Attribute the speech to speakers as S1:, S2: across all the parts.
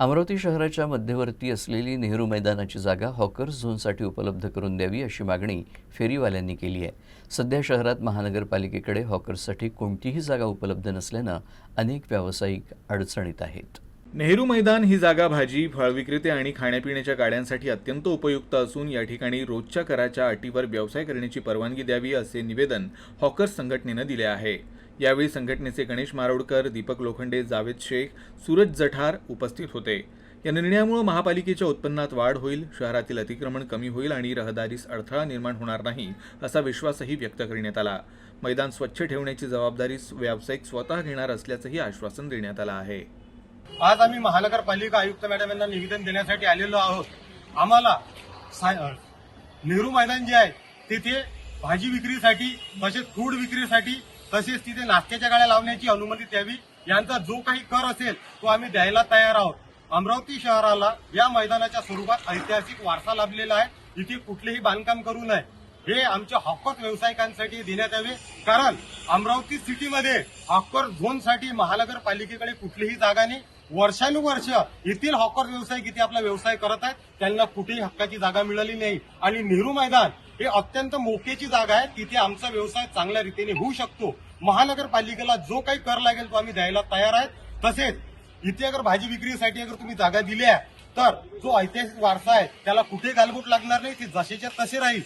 S1: अमरावती शहराच्या मध्यवर्ती असलेली नेहरू मैदानाची जागा हॉकर्स झोनसाठी उपलब्ध करून द्यावी अशी मागणी फेरीवाल्यांनी केली आहे. सध्या शहरात महानगरपालिकेकडे हॉकर्ससाठी कोणतीही जागा उपलब्ध नसल्यानं अनेक व्यावसायिक अडचणीत आहेत.
S2: नेहरू मैदान ही जागा भाजी फळ विक्रेते आणि खाण्यापिण्याच्या गाड्यांसाठी अत्यंत उपयुक्त असून या ठिकाणी रोजच्या कराच्या अटीवर व्यवसाय करण्याची परवानगी द्यावी असे निवेदन हॉकर्स संघटनेनं दिले आहे. यावेळी संघटनेचे गणेश मारोडकर दीपक लोखंडे जावेद शेख सूरज जठार उपस्थित होते. या निर्णयामुळे महापालिकेच्या उत्पन्नात वाढ होईल शहरातील अतिक्रमण कमी होईल आणि रहदारीस अडथळा निर्माण होणार नाही असा विश्वासही व्यक्त करण्यात आला. मैदान स्वच्छ ठेवण्याची जबाबदारी व्यावसायिक स्वतः घेणार असल्याचंही आश्वासन देण्यात आलं आहे.
S3: आज आम्ही महानगरपालिका आयुक्त मॅडम यांना निवेदन देण्यासाठी आलेलो आहोत. आम्हाला नेहरू मैदान जे आहे तिथे भाजी विक्रीसाठी तसेच फूड विक्रीसाठी तसेच तिथे नाश्त्याच्या गाड्या लावण्याची अनुमती द्यावी. यांचा जो काही कर असेल तो आम्ही द्यायला तयार आहोत. अमरावती शहराला या मैदानाच्या स्वरूपात ऐतिहासिक वारसा लाभलेला आहे. इथे कुठलेही बांधकाम करू नये. हे आमच्या हॉकर व्यावसायिकांसाठी देण्यात यावे. कारण अमरावती सिटीमध्ये हॉकर झोनसाठी महानगरपालिकेकडे कुठलीही जागा नाही. वर्षानुवर्ष येथील हॉकर व्यावसायिक इथे आपला व्यवसाय करत आहेत. त्यांना कुठेही हक्काची जागा मिळाली नाही. आणि नेहरू मैदान हे अत्यंत मोक्याची जागा आहे. तिथे आमचा व्यवसाय चांगल्या रीतीने होऊ शकतो. महानगरपालिकेला जो काही कर लागेल तो आम्ही द्यायला तयार आहेत तसेच इथे अगर भाजी विक्रीसाठी अगर तुम्ही जागा दिल्या तर जो ऐतिहासिक वारसा आहे त्याला कुठे गालबोट लागणार नाही ते जसेच्या तसे राहील.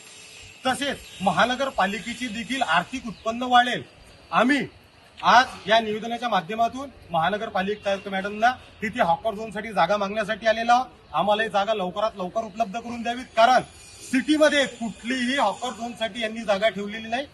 S3: तसेच महानगरपालिकेची देखील आर्थिक उत्पन्न वाढेल. आम्ही आज या निवेदनाच्या माध्यमातून महानगरपालिका आयुक्त मॅडमना तिथे हॉकर झोनसाठी जागा मागण्यासाठी आलेला आम्हाला ही जागा लवकरात लवकर उपलब्ध करून द्यावीत. कारण सिटीमध्ये कुठलीही ऑफर झोनसाठी यांनी जागा ठेवलेली नाही.